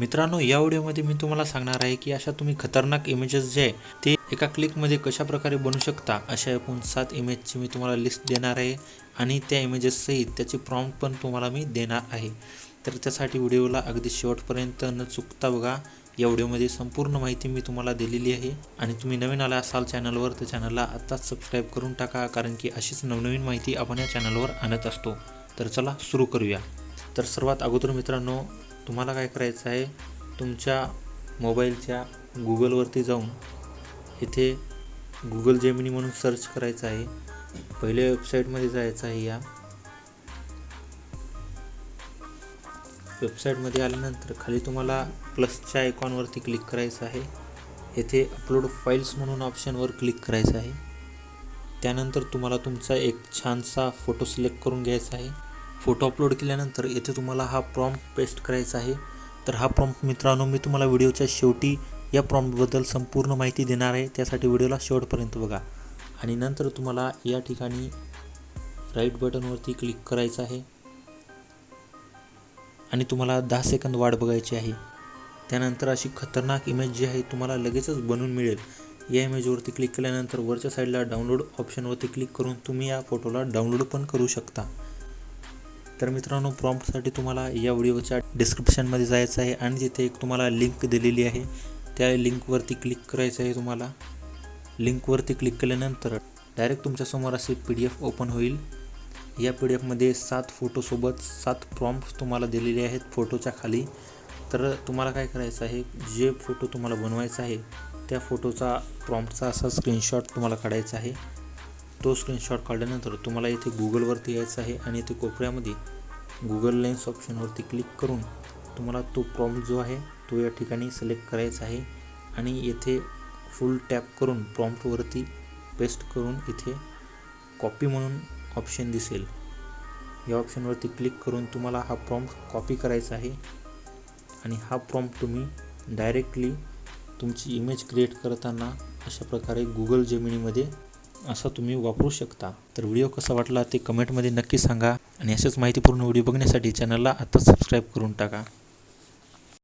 मित्रांनो या व्हिडिओमध्ये मी तुम्हाला सांगणार आहे की अशा तुम्ही खतरनाक इमेजेस जे आहे ते एका क्लिकमध्ये कशा प्रकारे बनवू शकता अशा एकूण सात इमेजची मी तुम्हाला लिस्ट देणार आहे आणि त्या इमेजेससहित त्याची प्रॉम्प्ट पण तुम्हाला मी देणार आहे. तर त्यासाठी व्हिडिओला अगदी शेवटपर्यंत न चुकता बघा या व्हिडिओमध्ये संपूर्ण माहिती मी तुम्हाला दिलेली आहे आणि तुम्ही नवीन आला असाल चॅनलवर तर चॅनलला आत्ताच सबस्क्राईब करून टाका कारण की अशीच नवनवीन माहिती आपण या चॅनलवर आणत असतो. तर चला सुरू करूया. तर सर्वात अगोदर मित्रांनो तुम्हाला काय करायचं आहे तुमच्या मोबाईलच्या गुगलवरती जाऊन इथे गुगल जेमिनी म्हणून सर्च करायचं आहे. पहिल्या वेबसाईटमध्ये जायचं आहे या. वेबसाईटमध्ये आल्यानंतर खाली तुम्हाला प्लसच्या आयकॉनवरती क्लिक करायचं आहे. येथे अपलोड फाईल्स म्हणून ऑप्शनवर क्लिक करायचं आहे. त्यानंतर तुम्हाला तुमचा एक छानसा फोटो सिलेक्ट करून घ्यायचा आहे. फोटो अपलोड केल्यानंतर येथे तुम्हाला हा प्रॉम्प्ट पेस्ट करायचा आहे. तर हा प्रॉम्प्ट मित्रांनो मी तुम्हाला व्हिडिओच्या शेवटी या प्रॉम्प्टबद्दल संपूर्ण माहिती देणार आहे. त्यासाठी व्हिडिओला शेवटपर्यंत बघा. आणि नंतर तुम्हाला या ठिकाणी राईट बटनवरती क्लिक करायचं आहे. आणि तुम्हाला दहा सेकंद वाट बघायची आहे. त्यानंतर अशी खतरनाक इमेज जी आहे तुम्हाला लगेचच बनवून मिळेल. या इमेजवरती क्लिक केल्यानंतर वरच्या साईडला डाउनलोड ऑप्शनवरती क्लिक करून तुम्ही या फोटोला डाउनलोड पण करू शकता. तर मित्रांनो प्रॉम्प्टसाठी तुम्हाला या व्हिडिओच्या डिस्क्रिप्शनमध्ये जायचं आहे आणि तिथे एक तुम्हाला लिंक दिलेली आहे. त्या लिंकवरती क्लिक करायचं आहे तुम्हाला. लिंकवरती क्लिक केल्यानंतर डायरेक्ट तुमच्यासमोर असे पी डी एफ ओपन होईल. या पी डी एफमध्ये सात फोटोसोबत सात प्रॉम्प्ट तुम्हाला दिलेले आहेत फोटोच्या खाली. तर तुम्हाला काय करायचं आहे? जे फोटो तुम्हाला बनवायचा आहे त्या फोटोचा प्रॉम्प्टचा असा स्क्रीनशॉट तुम्हाला काढायचा आहे. तो स्क्रीनशॉट काढल्यानंतर तुम्हाला इथे गुगलवरती यायचं आहे आणि इथे कोपऱ्यामध्ये गुगल लेन्स ऑप्शनवरती क्लिक करून तुम्हाला तो प्रॉम्प्ट जो आहे तो या ठिकाणी सिलेक्ट करायचा आहे. आणि येथे फुल टॅप करून प्रॉम्प्टवरती पेस्ट करून इथे कॉपी म्हणून ऑप्शन दिसेल. या ऑप्शनवरती क्लिक करून तुम्हाला हा प्रॉम्प्ट कॉपी करायचा आहे. आणि हा प्रॉम्प्ट तुम्ही डायरेक्टली तुमची इमेज क्रिएट करताना अशा प्रकारे गुगल जेमिनीमध्ये असा तुम्ही वापरू शकता. तर व्हिडिओ कसा वाटला ते कमेंटमध्ये नक्की सांगा आणि अशाच माहितीपूर्ण व्हिडिओ बघण्यासाठी चॅनलला आत्ताच सबस्क्राईब करून टाका.